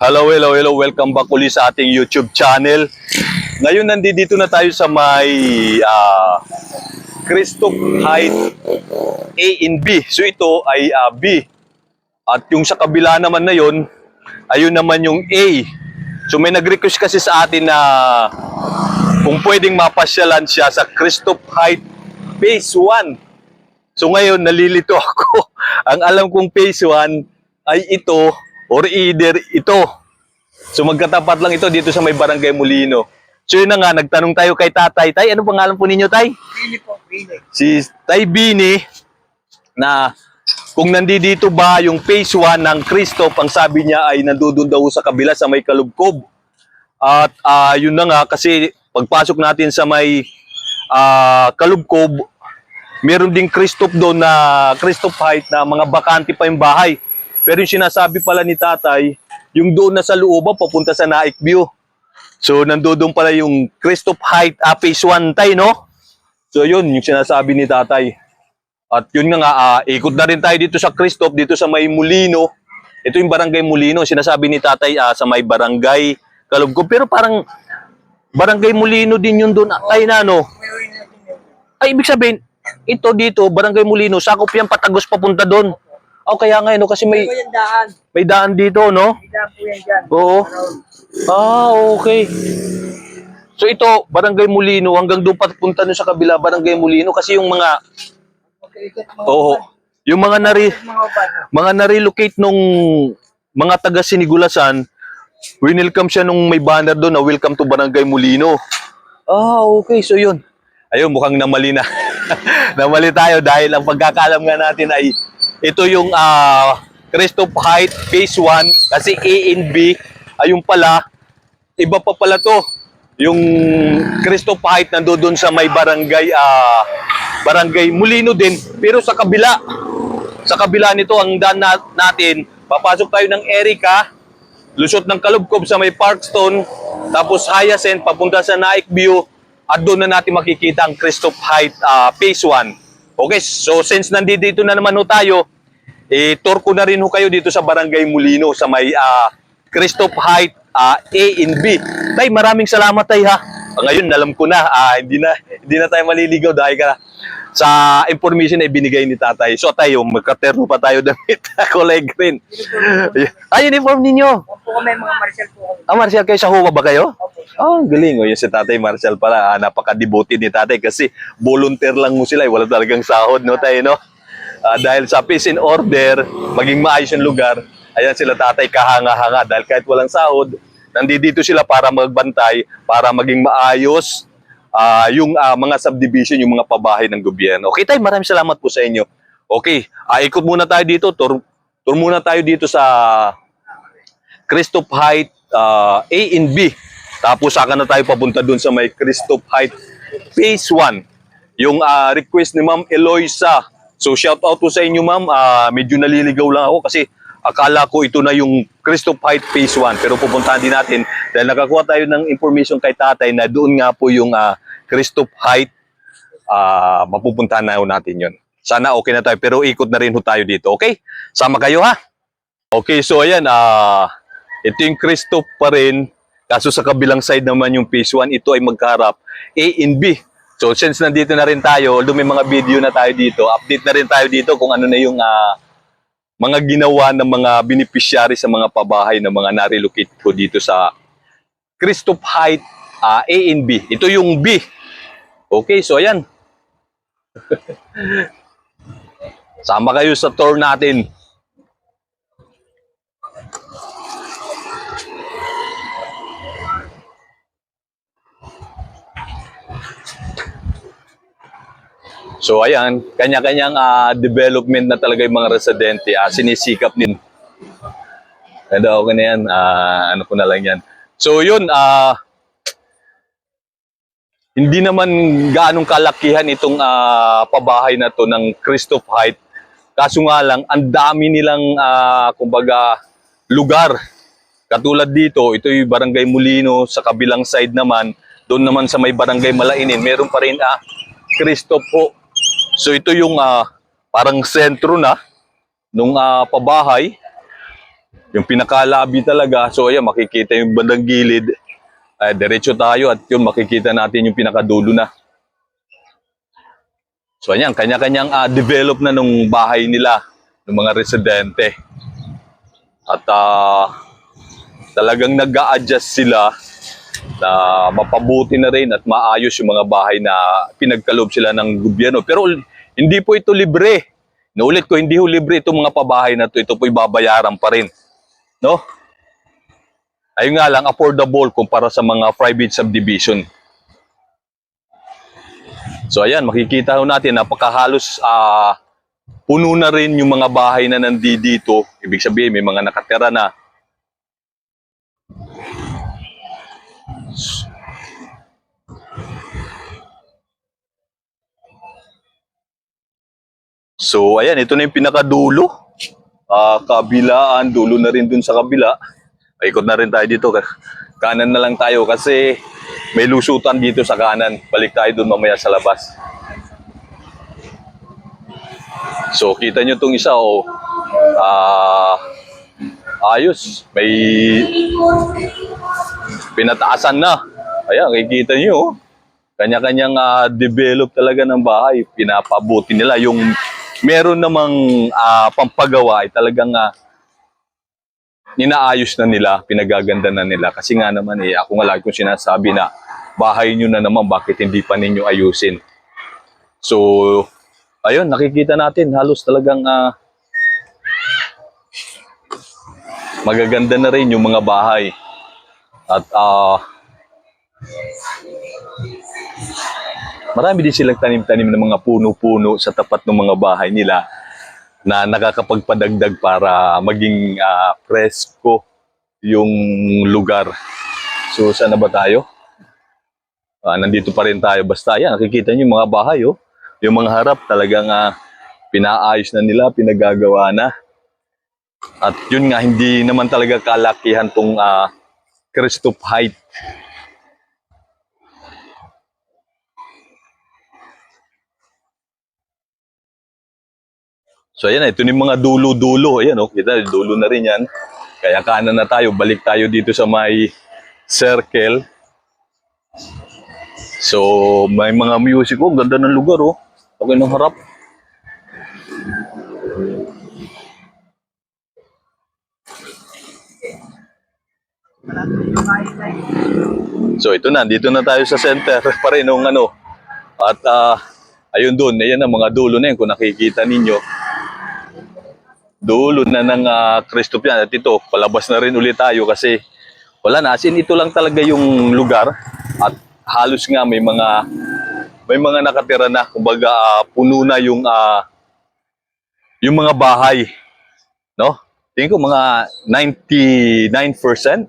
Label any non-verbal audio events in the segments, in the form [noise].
Hello, hello, hello. Welcome back ulit sa ating YouTube channel. Ngayon nandito na tayo sa may ah, Cristo Height A and B. So ito ay ah, B. At yung sa kabila naman na yon, ayun naman yung A. So may nag-request kasi sa atin na kung pwedeng mapasyalan siya sa Cristo Height Phase 1. So ngayon nalilito [laughs] ako. Ang alam kong Phase 1 ay ito or either ito. So magkatapat lang ito dito sa may Barangay Molino. So yun na nga, nagtanong tayo kay Tatay. Tay, ano pangalan po ninyo, Tay? Pili po, pili. Si Tay Bini na kung nandito ba yung phase 1 ng Christoph, ang sabi niya ay nandoon daw sa kabila sa may Kalubkob. At ah, yun na nga, kasi pagpasok natin sa may ah, Kalubkob, meron ding Christoph doon na Christoph height na mga bakante pa yung bahay. Pero yung sinasabi pala ni tatay, yung doon na sa looban papunta sa Naik View. So nandoon pala yung Christoph height ah, phase 1 tay, no? So yun, yung sinasabi ni tatay. At yun nga nga, ah, ikot na rin tayo dito sa Christoph, dito sa may Molino. Ito yung barangay Molino, sinasabi ni tatay ah, sa may barangay Kalugkob. Pero parang barangay Molino din yun doon. Ay na, no? Ay, ibig sabihin, ito dito, Barangay Molino, sakop yan patagos papunta doon. O kaya nga, no, kasi may, Ito yung daan. may daan dito, no? May daan po yan dyan. Oo. Ah, okay. So ito, Barangay Molino, hanggang doon papunta nun sa kabila, Barangay Molino, kasi yung mga, oo, uban. yung mga nari, Mga mga na-relocate nung mga taga Sinigulasan, winelcome siya nung may banner doon na welcome to Barangay Molino. Ah, okay. So yun. Ayun, mukhang namali na. [laughs] namali tayo dahil ang pagkakalam nga natin ay ito yung ah Christoph Height Phase 1 kasi A and B. Ayun pala iba pa pala to. Yung Christoph Height nandoon sa may barangay ah barangay Molino din. Pero sa kabila sa kabila nito ang daan na- natin papasok tayo ng Erica lusot ng Kalubkob sa may Parkstone tapos Hyacinth papunta sa Naik View at doon na natin makikita ang Christoph Height ah, Phase 1 Okay, so since nandito na naman ho tayo, eh, tour ko na rin ho kayo dito sa Barangay Molino sa may ah, Christoph Height ah, A and B. Tay, maraming salamat tay ha. Ngayon, alam ko na, ah, hindi na hindi na tayo maliligaw dahil ka sa information na ibinigay ni tatay. So tayo, magkaterno pa tayo damit. [laughs] Kulay green. Ay, uniform ninyo. Opo kami mga martial po. Ah, Marcial, kayo sa Huwa ba kayo? Opo. Oh, ang galing. O, yung si Tatay Marshall pala, ah, napaka-devoted ni Tatay kasi volunteer lang mo sila. eh. Wala talagang sahod, no, tayo, no? Ah, dahil sa peace and order, maging maayos yung lugar, ayan sila Tatay kahanga-hanga. Dahil kahit walang sahod, nandito sila para magbantay, para maging maayos ah, yung ah, mga subdivision, yung mga pabahay ng gobyerno. Okay, Tay, maraming salamat po sa inyo. Okay, ah, ikot muna tayo dito. Tour, tour muna tayo dito sa Christoph Height ah, A and B. Tapos saka na tayo papunta dun sa may Christoph Height Phase 1. Yung ah, request ni Ma'am Eloisa. So shout out po sa inyo ma'am. Ah, medyo naliligaw lang ako kasi akala ko ito na yung Christoph Height Phase 1. Pero pupuntahan din natin dahil nakakuha tayo ng information kay tatay na doon nga po yung ah, Christoph Height. Ah, mapupuntahan na natin yon. Sana okay na tayo pero ikot na rin ho tayo dito. Okay? Sama kayo ha? Okay, so ayan, ah ito yung Christoph pa rin. Kaso sa kabilang side naman yung phase 1, ito ay magkaharap A and B. So since nandito na rin tayo, although may mga video na tayo dito, update na rin tayo dito kung ano na yung ah, mga ginawa ng mga beneficiary sa mga pabahay ng mga na-relocate ko dito sa Christoph Height ah, A and B. Ito yung B. Okay, so ayan. [laughs] Sama kayo sa tour natin. So ayan, kanya-kanyang ah, development na talaga yung mga residente, ah, sinisikap din. Ano okay na yan, ah, ano ko na lang yan. So yun, ah, hindi naman gaanong kalakihan itong ah, pabahay na to ng Christoph Height. Kaso nga lang, ang dami nilang, ah, kumbaga, lugar. Katulad dito, ito yung Barangay Molino, sa kabilang side naman, doon naman sa may Barangay Malainin, meron pa rin ah, Christoph ho. So ito yung ah, parang sentro na nung ah, pabahay Yung pinakalabi talaga. So ayan, makikita yung bandang gilid. Ay, diretso tayo at yun, makikita natin yung pinakadulo na. So ayan, kanya-kanyang ah, develop na nung bahay nila, ng mga residente. At ah, talagang nag adjust sila na mapabuti na rin at maayos yung mga bahay na pinagkaloob sila ng gobyerno. Pero hindi po ito libre. Naulit ko, hindi ho libre itong mga pabahay na to. Ito po'y babayaran pa rin. No? Ayun nga lang, affordable kumpara sa mga private subdivision. So ayan, makikita ho natin, napakahalos ah puno na rin yung mga bahay na nandito. Ibig sabihin, may mga nakatira na. So, ayan, ito na yung pinakadulo. Ah, kabilaan, dulo na rin dun sa kabila. Ikot na rin tayo dito. Kanan na lang tayo kasi may lusutan dito sa kanan. Balik tayo dun mamaya sa labas. So, kita nyo itong isa, oh. Ah, ayos. May pinataasan na. Ayan, kikita nyo, oh. Kanya-kanyang ah, develop talaga ng bahay. Pinapabuti nila. Yung meron namang ah, pampagawa ay talagang ah, inaayos na nila, pinagaganda na nila. Kasi nga naman eh, ako nga lagi kong sinasabi na bahay nyo na naman, bakit hindi pa ninyo ayusin? So, ayun, nakikita natin, halos talagang ah, magaganda na rin yung mga bahay. At ah, marami din silang tanim-tanim ng mga puno-puno sa tapat ng mga bahay nila na nakakapagpadagdag para maging ah, presko yung lugar. So, saan na ba tayo? Ah, nandito pa rin tayo. Basta yan, nakikita niyo yung mga bahay, oh. Yung mga harap talagang ah, pinaayos na nila, pinagagawa na. At yun nga, hindi naman talaga kalakihan tong ah, Christoph height. So ayan, ito yung mga dulo-dulo. Ayan, oh, kita, dulo na rin yan. Kaya kanan na tayo, balik tayo dito sa may circle. So, may mga music. Oh, ganda ng lugar, oh. Okay ng harap. So, ito na. Dito na tayo sa center [laughs] pa rin nung ano. At, ah, ayun doon. Ayan ang mga dulo na yun. Kung nakikita ninyo. Dulo na ng uh, Kristo yan. At ito, palabas na rin ulit tayo kasi wala na. As in, ito lang talaga yung lugar. At halos nga may mga may mga nakatira na. Kumbaga, ah, puno na yung ah, yung mga bahay. No? Tingin ko mga 99%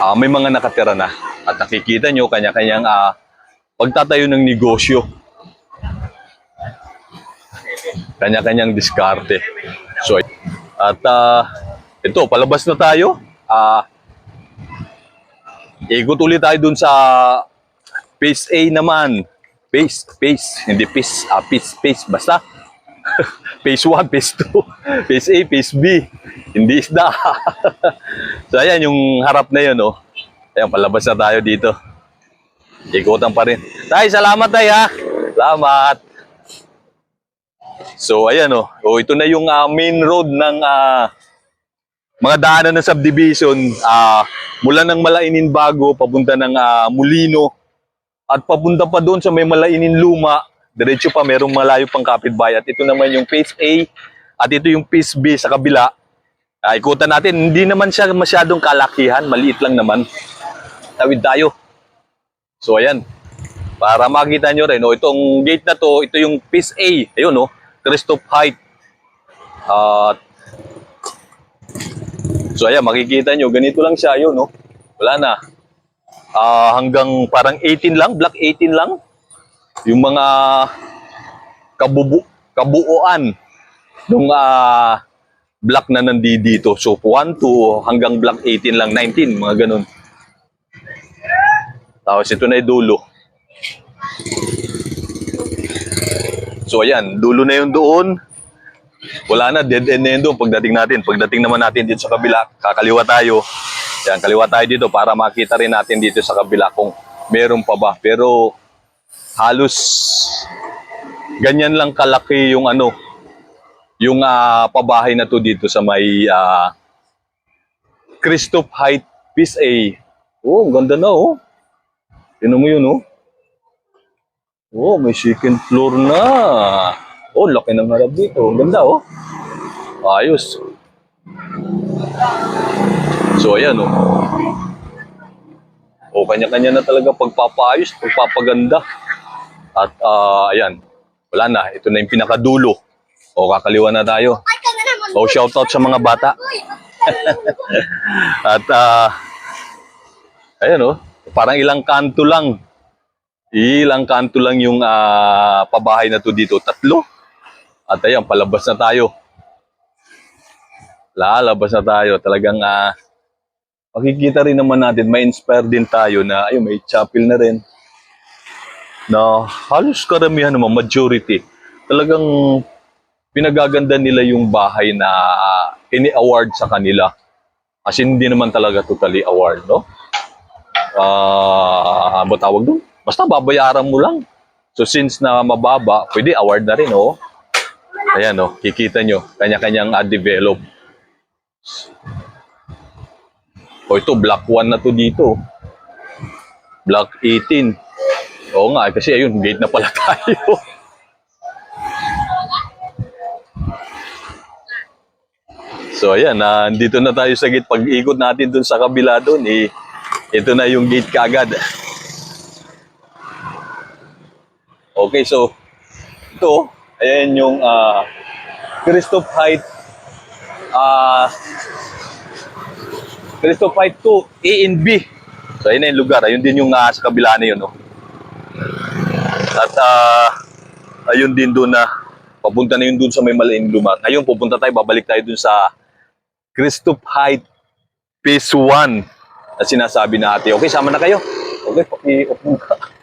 ah, may mga nakatira na. At nakikita nyo kanya-kanyang ah, pagtatayo ng negosyo. Kanya-kanyang diskarte. So, at ah, ito, palabas na tayo. Ah, ikot ulit tayo dun sa phase A naman. Phase, phase, hindi phase, ah, phase, phase, basta. phase 1, phase 2, phase A, phase B. Hindi isda. [laughs] so, ayan, yung harap na yun, oh. Ayan, palabas na tayo dito. Ikutan pa rin. Tay, salamat tay ha. Salamat. So, ayan oh. O, ito na yung ah, main road ng ah, mga daanan ng subdivision. ah, mula ng Malainin Bago, papunta ng ah, Mulino. At papunta pa doon sa may Malainin Luma. Diretso pa, merong malayo pang kapitbahay. At ito naman yung phase A. At ito yung phase B sa kabila. Ah, ikutan natin. Hindi naman siya masyadong kalakihan. Maliit lang naman. Tawid tayo. So, ayan. Para makita nyo rin, oh, itong gate na to, ito yung phase A. Ayun, oh. Christoph Height. At so ayan, makikita nyo, ganito lang siya, yun, no? Wala na. Ah, hanggang parang 18 lang, block 18 lang. Yung mga kabubu kabuuan ng ah, block na nandi dito. So 1 to hanggang block 18 lang, 19, mga ganun. Tapos ito na yung dulo. So ayan, dulo na yung doon. wala na, dead end na yun doon pagdating natin. Pagdating naman natin dito sa kabila, kakaliwa tayo. Yan, kaliwa tayo dito para makita rin natin dito sa kabila kung meron pa ba. Pero halos ganyan lang kalaki yung ano, yung ah, pabahay na to dito sa may ah, Christoph Height Piece A. Oh, ganda na oh. Tinan mo yun oh. Oh, may second floor na. Oh, laki ng harap dito. Ang ganda oh. Ayos. So, ayan oh. O, kanya-kanya na talaga pagpapayos, pagpapaganda. At, ah, ayan. Wala na. Ito na yung pinakadulo. O, kakaliwa na tayo. O, shoutout sa mga bata. [laughs] At, ah, ayan oh. Parang ilang kanto lang. Ilang kanto lang yung ah, pabahay na to dito. Tatlo. At ayan, palabas na tayo. Lalabas na tayo. Talagang ah, makikita rin naman natin, may inspire din tayo na ayun, may chapel na rin. Na halos karamihan naman, majority. Talagang pinagaganda nila yung bahay na ini-award sa kanila. Kasi hindi naman talaga totally award, no? Ah, ano ba tawag doon? Basta babayaran mo lang. So since na mababa, pwede award na rin, oh. Ayan, oh, kikita nyo, kanya-kanyang uh. O ito, block 1 na to dito. Block 18. Oo nga, eh, kasi ayun, gate na pala [laughs] tayo. So ayan, nandito na tayo sa gate. Pag ikot natin dun sa kabila dun, eh, ito na yung gate kagad. Okay, so ito, ayan yung ah Christoph Height ah Christoph Height 2 A and B. So ayun na yung lugar, ayun din yung ah, sa kabila na yun, no. At ah ayun din doon na papunta na yun doon sa may maliin lugar. Ngayon pupunta tayo, babalik tayo doon sa Christoph Height Phase 1 na sinasabi natin. Okay, sama na kayo. Okay, paki-off mo ka.